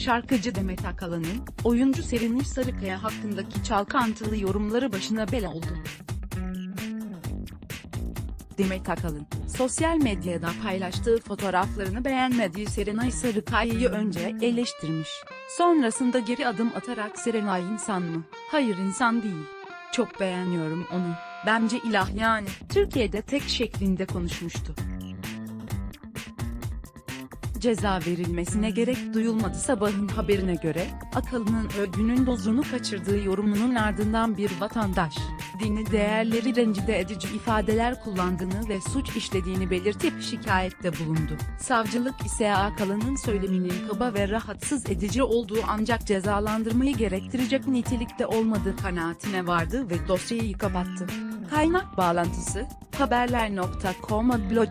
Şarkıcı Demet Akalın'ın, oyuncu Serenay Sarıkaya hakkındaki çalkantılı yorumları başına bela oldu. Demet Akalın, sosyal medyada paylaştığı fotoğraflarını beğenmediği Serenay Sarıkaya'yı önce eleştirmiş. Sonrasında geri adım atarak Serenay insan mı? Hayır insan değil. Çok beğeniyorum onu. Bence ilah yani. Türkiye'de tek şeklinde konuşmuştu. Ceza verilmesine gerek duyulmadı sabahın haberine göre, Akalın'ın övgünün dozunu kaçırdığı yorumunun ardından bir vatandaş, dini değerleri rencide edici ifadeler kullandığını ve suç işlediğini belirtip şikayette bulundu. Savcılık ise Akalın'ın söyleminin kaba ve rahatsız edici olduğu ancak cezalandırmayı gerektirecek nitelikte olmadığı kanaatine vardı ve dosyayı kapattı. Kaynak bağlantısı, haberler.com blog